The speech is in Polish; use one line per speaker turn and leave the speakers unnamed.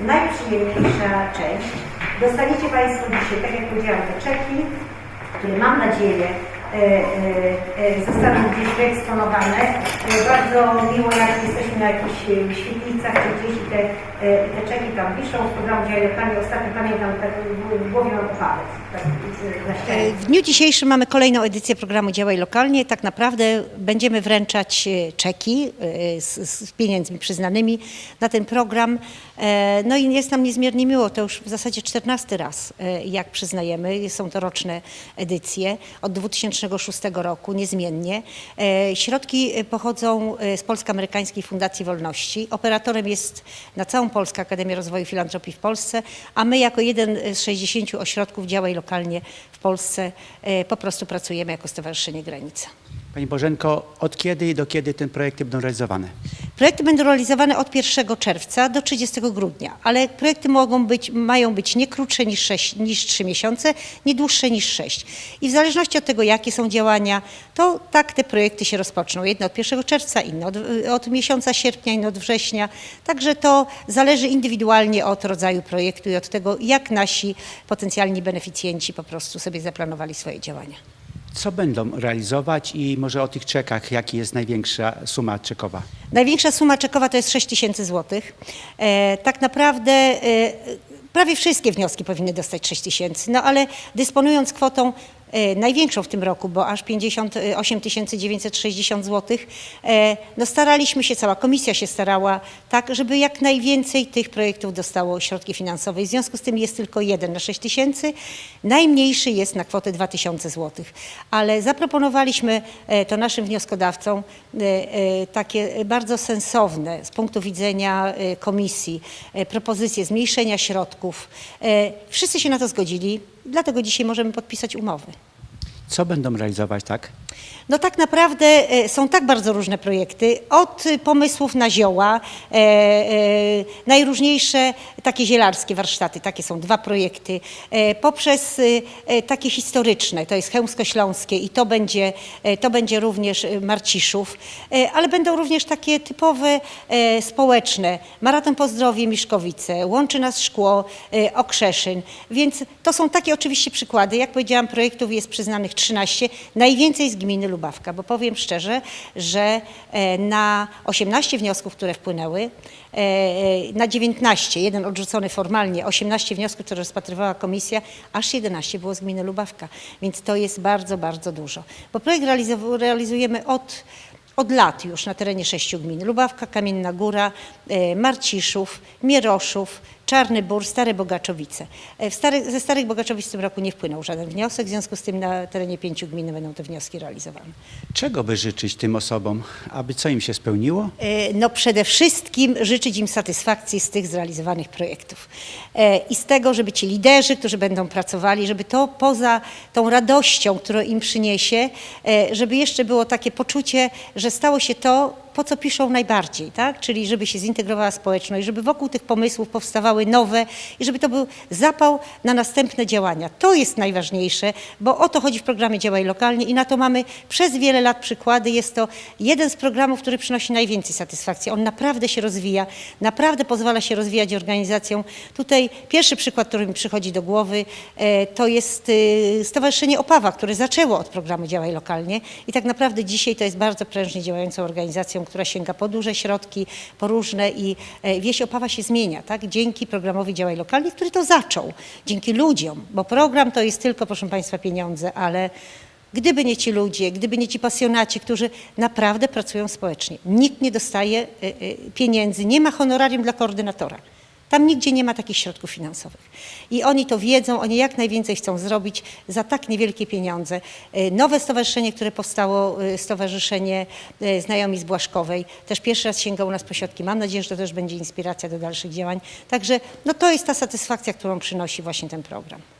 najprzyjemniejsza część. Dostaniecie Państwo dzisiaj, tak jak powiedziałam, te czeki, które mam nadzieję zostaną gdzieś wyeksponowane. E, bardzo miło, jak jesteśmy na jakichś e, świetlicach, czy gdzieś i te, e, te czeki tam wiszą z programu działania lokalnie. Ostatnio pamiętam, tak w- w głowie mam palec tak, e.
W dniu dzisiejszym mamy kolejną edycję programu Działaj Lokalnie. Tak naprawdę będziemy wręczać e, czeki e, z, z pieniędzmi przyznanymi na ten program. E, No i jest nam niezmiernie miło, to już w zasadzie 14 raz, e, jak przyznajemy. Są to roczne edycje od 2006 roku, niezmiennie. E, Środki e, pochodzą e, z Polsko-Amerykańskiej Fundacji Wolności. Operatorem jest na całą Polskę Akademia Rozwoju Filantropii w Polsce, a my jako jeden z 60 ośrodków Działaj Lokalnie w Polsce po prostu pracujemy jako Stowarzyszenie Granica.
Pani Bożenko, od kiedy i do kiedy te projekty będą realizowane?
Projekty będą realizowane od 1 czerwca do 30 grudnia, ale projekty mogą być, mają być nie krótsze niż, 6, niż 3 miesiące, nie dłuższe niż 6. I w zależności od tego, jakie są działania, to tak te projekty się rozpoczną. Jedne od 1 czerwca, inne od, od miesiąca sierpnia, inne od września. Także to zależy indywidualnie od rodzaju projektu i od tego, jak nasi potencjalni beneficjenci po prostu sobie zaplanowali swoje działania.
Co będą realizować i może o tych czekach, jaki jest największa suma czekowa?
Największa suma czekowa to jest 6 tysięcy złotych. E, tak naprawdę e, prawie wszystkie wnioski powinny dostać 6 tysięcy, no ale dysponując kwotą największą w tym roku, bo aż 58 960 zł, e, no staraliśmy się, cała komisja się starała tak, żeby jak najwięcej tych projektów dostało środki finansowe. W związku z tym jest tylko jeden na 6 tysięcy. Najmniejszy jest na kwotę 2000 zł. Ale zaproponowaliśmy e, to naszym wnioskodawcom e, e, takie bardzo sensowne z punktu widzenia e, komisji e, propozycje zmniejszenia środków. E, Wszyscy się na to zgodzili, dlatego dzisiaj możemy podpisać umowy.
Co będą realizować, tak?
No tak naprawdę e, są tak bardzo różne projekty, od pomysłów na zioła, e, e, najróżniejsze takie zielarskie warsztaty, takie są dwa projekty, e, poprzez e, e, takie historyczne, to jest Chełmsko-Śląskie i to będzie, e, to będzie również e, Marciszów, e, ale będą również takie typowe e, społeczne, Maraton Pozdrowie Miszkowice, Łączy Nas Szkło, e, Okrzeszyn, więc to są takie oczywiście przykłady, jak powiedziałam projektów jest przyznanych 13, najwięcej z gminy Lubawka, bo powiem szczerze, że e, na 18 wniosków, które wpłynęły, e, e, na 19, jeden odrzucony formalnie, 18 wniosków, które rozpatrywała komisja, aż 11 było z gminy Lubawka, więc to jest bardzo, bardzo dużo. Bo projekt realizujemy od od lat już na terenie sześciu gmin. Lubawka, Kamienna Góra, Marciszów, Mieroszów, Czarny Bór, Stare Bogaczowice. E, starych, ze Starych Bogaczowic w tym roku nie wpłynął żaden wniosek, w związku z tym na terenie pięciu gmin będą te wnioski realizowane.
Czego by życzyć tym osobom, aby co im się spełniło?
E, No przede wszystkim życzyć im satysfakcji z tych zrealizowanych projektów E, i z tego, żeby ci liderzy, którzy będą pracowali, żeby to poza tą radością, którą im przyniesie, żeby jeszcze było takie poczucie, że stało się to, po co piszą najbardziej, tak? czyli żeby się zintegrowała społeczność, żeby wokół tych pomysłów powstawały nowe i żeby to był zapał na następne działania. To jest najważniejsze, bo o to chodzi w programie Działaj Lokalnie i na to mamy przez wiele lat przykłady. Jest to jeden z programów, który przynosi najwięcej satysfakcji. On naprawdę się rozwija, naprawdę pozwala się rozwijać organizacjom. Tutaj pierwszy przykład, który mi przychodzi do głowy, e, to jest e, Stowarzyszenie Opawa, które zaczęło od programu Działaj Lokalnie i tak naprawdę dzisiaj to jest bardzo prężnie działającą organizacją, która sięga po duże środki, po różne i e, wieś Opawa się zmienia, tak? Dzięki programowi Działaj Lokalnie, który to zaczął. Dzięki ludziom, bo program to jest tylko, proszę Państwa, pieniądze, ale Gdyby nie ci ludzie, gdyby nie ci pasjonaci, którzy naprawdę pracują społecznie, nikt nie dostaje y, y, pieniędzy, nie ma honorarium dla koordynatora. Tam nigdzie nie ma takich środków finansowych. I oni to wiedzą, oni jak najwięcej chcą zrobić za tak niewielkie pieniądze. Y, Nowe stowarzyszenie, które powstało, y, Stowarzyszenie y, Znajomi z Błaszkowej, też pierwszy raz sięga u nas po środki. Mam nadzieję, że to też będzie inspiracja do dalszych działań. Także no to jest ta satysfakcja, którą przynosi właśnie ten program.